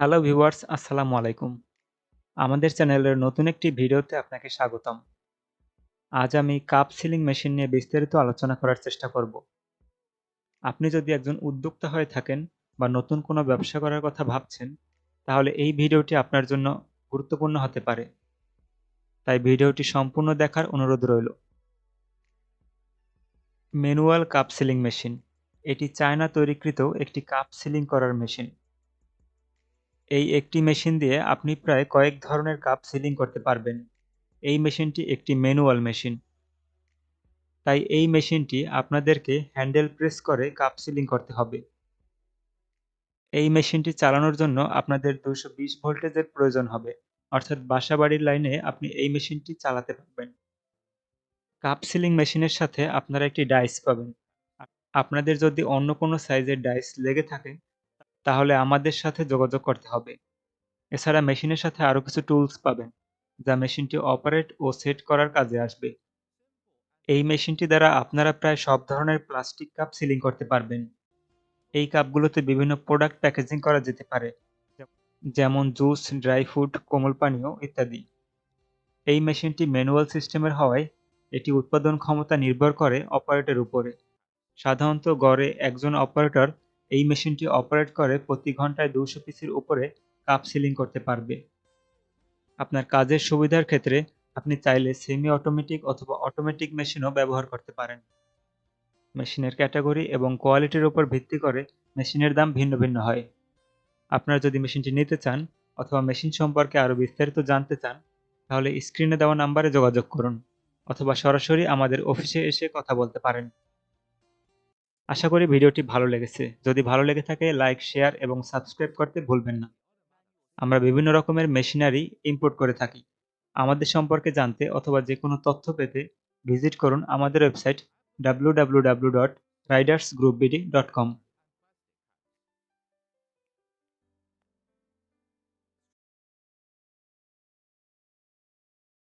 Hello viewers আসসালামু আলাইকুম। আমাদের চ্যানেলের নতুন একটি ভিডিওতে আপনাকে স্বাগতম। আজ আমি কাপ সিলিং মেশিন নিয়ে বিস্তারিত আলোচনা করার চেষ্টা করব। আপনি যদি একজন উদ্যোক্তা হয়ে থাকেন বা নতুন কোনো ব্যবসা করার কথা ভাবছেন, তাহলে এই ভিডিওটি আপনার জন্য গুরুত্বপূর্ণ হতে পারে। তাই ভিডিওটি সম্পূর্ণ দেখার অনুরোধ রইল। ম্যানুয়াল কাপ সিলিং মেশিন এটি চায়না তৈরিকৃত একটি কাপ সিলিং করার মেশিন এই একটি মেশিন দিয়ে আপনি প্রায় কয়েক ধরনের কাপ সিলিং করতে পারবেন। এই মেশিনটি একটি ম্যানুয়াল মেশিন। তাই এই মেশিনটি আপনাদেরকে হ্যান্ডেল প্রেস করে কাপ সিলিং করতে হবে। এই মেশিনটি চালানোর জন্য আপনাদের দুশো বিশ ভোল্টেজের প্রয়োজন হবে। অর্থাৎ বাসাবাড়ির লাইনে আপনি এই মেশিনটি চালাতে পারবেন। কাপ সিলিং মেশিনের সাথে আপনারা একটি ডাইস পাবেন। আপনাদের যদি অন্য কোনো সাইজের ডাইস লেগে থাকে তাহলে আমাদের সাথে যোগাযোগ করতে হবে। এছাড়া মেশিনের সাথে আরও কিছু টুলস পাবেন, যা মেশিনটি অপারেট ও সেট করার কাজে আসবে। এই মেশিনটি দ্বারা আপনারা প্রায় সব ধরনের প্লাস্টিক কাপ সিলিং করতে পারবেন। এই কাপগুলোতে বিভিন্ন প্রোডাক্ট প্যাকেজিং করা যেতে পারে, যেমন জুস ড্রাই ফ্রুট কোমল পানীয় ইত্যাদি। এই মেশিনটি ম্যানুয়াল সিস্টেমের হওয়ায় এটি উৎপাদন ক্ষমতা নির্ভর করে অপারেটের উপরে। সাধারণত গড়ে একজন অপারেটর এই মেশিনটি অপারেট করে প্রতি ঘন্টায় দুশো পিসের উপরে কাপ সিলিং করতে পারবে। আপনার কাজের সুবিধার ক্ষেত্রে আপনি চাইলে সেমি অটোমেটিক অথবা অটোমেটিক মেশিনও ব্যবহার করতে পারেন। মেশিনের ক্যাটাগরি এবং কোয়ালিটির উপর ভিত্তি করে মেশিনের দাম ভিন্ন ভিন্ন হয়। আপনারা যদি মেশিনটি নিতে চান অথবা মেশিন সম্পর্কে আরও বিস্তারিত জানতে চান, তাহলে স্ক্রিনে দেওয়া নাম্বারে যোগাযোগ করুন অথবা সরাসরি আমাদের অফিসে এসে কথা বলতে পারেন। আশা করি ভিডিওটি ভালো লেগেছে। যদি ভালো লেগে থাকে লাইক শেয়ার এবং সাবস্ক্রাইব করতে ভুলবেন না। আমরা বিভিন্ন রকমের মেশিনারি ইম্পোর্ট করে থাকি। আমাদের সম্পর্কে জানতে অথবা যে কোনো তথ্য পেতে ভিজিট করুন আমাদের website W W W dot riders group BD dot com